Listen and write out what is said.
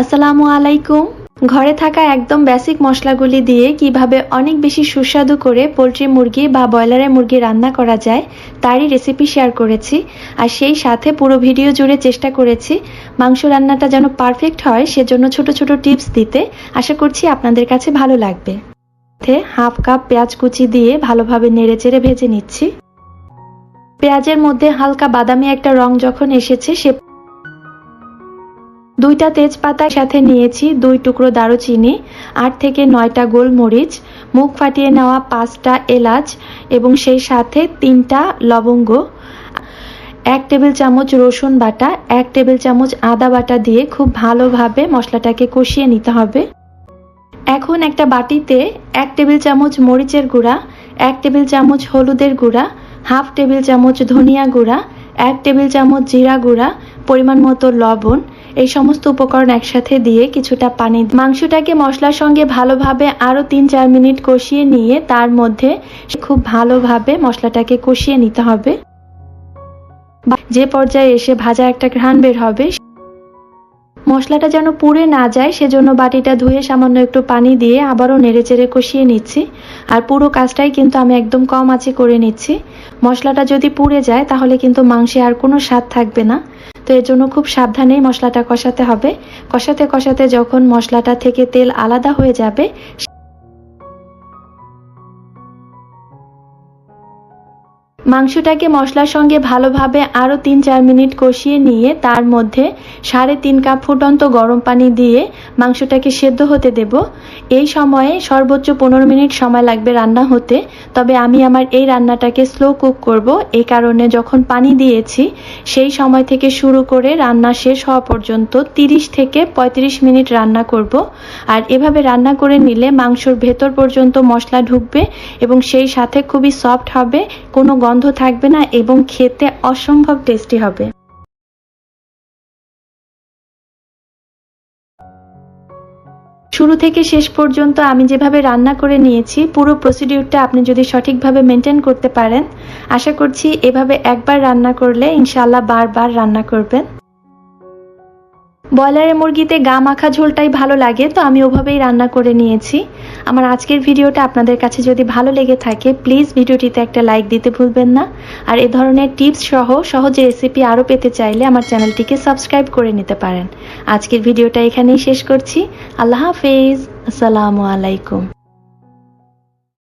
আসসালামু আলাইকুম। ঘরে থাকা একদম বেসিক মশলাগুলি দিয়ে কীভাবে অনেক বেশি সুস্বাদু করে পোলট্রি মুরগি বা ব্রয়লারের মুরগি রান্না করা যায়, তারই রেসিপি শেয়ার করেছি। আর সেই সাথে পুরো ভিডিও জুড়ে চেষ্টা করেছি, মাংস রান্নাটা যেন পারফেক্ট হয়, সেজন্য ছোট ছোট টিপস দিতে। আশা করছি আপনাদের কাছে ভালো লাগবে। হাফ কাপ পেঁয়াজ কুচি দিয়ে ভালোভাবে নেড়ে চেড়ে ভেজে নিচ্ছি। পেঁয়াজের মধ্যে হালকা বাদামি একটা রং যখন এসেছে, সে দুইটা তেজপাতার সাথে নিয়েছি দুই টুকরো দারুচিনি, আট থেকে নয়টা গোলমরিচ, মুখ ফাটিয়ে নেওয়া পাঁচটা এলাচ এবং সেই সাথে তিনটা লবঙ্গ, এক টেবিল চামচ রসুন বাটা, এক টেবিল চামচ আদা বাটা দিয়ে খুব ভালোভাবে মশলাটাকে কষিয়ে নিতে হবে। এখন একটা বাটিতে এক টেবিল চামচ মরিচের গুঁড়া, এক টেবিল চামচ হলুদের গুঁড়া, হাফ টেবিল চামচ ধনিয়া গুঁড়া, এক টেবিল চামচ জিরা গুঁড়া, পরিমাণ মতো লবণ এই সমস্ত উপকরণ একসাথে দিয়ে কিছুটা পানি মাংসটাকে মশলার সঙ্গে ভালোভাবে আরও তিন চার মিনিট কষিয়ে নিয়ে তার মধ্যে খুব ভালোভাবে মশলাটাকে কষিয়ে নিতে হবে। যে পর্যায়ে এসে ভাজা একটা ঘ্রাণ বের হবে মশলাটা যেন পুড়ে না যায়, সেজন্য বাটিটা ধুয়ে সামান্য একটু পানি দিয়ে আবারও নেড়েচেড়ে কষিয়ে নিচ্ছি। আর পুরো কাজটাই কিন্তু আমি একদম কম আঁচে করে নিচ্ছি। মশলাটা যদি পুড়ে যায়, তাহলে কিন্তু মাংসে আর কোনো স্বাদ থাকবে না। তো এর জন্য খুব সাবধানেই মশলাটা কষাতে হবে। কষাতে কষাতে যখন মশলাটা থেকে তেল আলাদা হয়ে যাবে মাংসটাকে মশলার সঙ্গে ভালোভাবে আরও তিন চার মিনিট কষিয়ে নিয়ে তার মধ্যে সাড়ে তিন কাপ ফুটন্ত গরম পানি দিয়ে মাংসটাকে সেদ্ধ হতে দেব। এই সময়ে সর্বোচ্চ পনেরো মিনিট সময় লাগবে রান্না হতে। তবে আমি আমার এই রান্নাটাকে স্লো কুক করব। এই কারণে যখন পানি দিয়েছি, সেই সময় থেকে শুরু করে রান্না শেষ হওয়া পর্যন্ত 30 থেকে ৩৫ মিনিট রান্না করব। আর এভাবে রান্না করে নিলে মাংসর ভেতর পর্যন্ত মশলা ঢুকবে এবং সেই সাথে খুবই সফট হবে, কোনো গন্ধ থাকবে না এবং খেতে অসম্ভব টেস্টি হবে। শুরু থেকে শেষ পর্যন্ত আমি যেভাবে রান্না করে নিয়েছি, পুরো প্রসিডিউরটা আপনি যদি সঠিকভাবে মেনটেন করতে পারেন, আশা করছি এভাবে একবার রান্না করলে ইনশাল্লাহ বারবার রান্না করবেন। ব্রয়লারের মুরগিতে গা মাখা ঝোলটাই ভালো লাগে, তো আমি ওভাবেই রান্না করে নিয়েছি। আমার আজকের ভিডিওটা আপনাদের কাছে যদি ভালো লেগে থাকে প্লিজ ভিডিওটিতে একটা লাইক দিতে ভুলবেন না। আর এ ধরনের টিপস সহ সহজে রেসিপি আরও পেতে চাইলে আমার চ্যানেলটিকে সাবস্ক্রাইব করে নিতে পারেন। আজকের ভিডিওটা এখানেই শেষ করছি। আল্লাহ হাফেজ। আসসালামু আলাইকুম।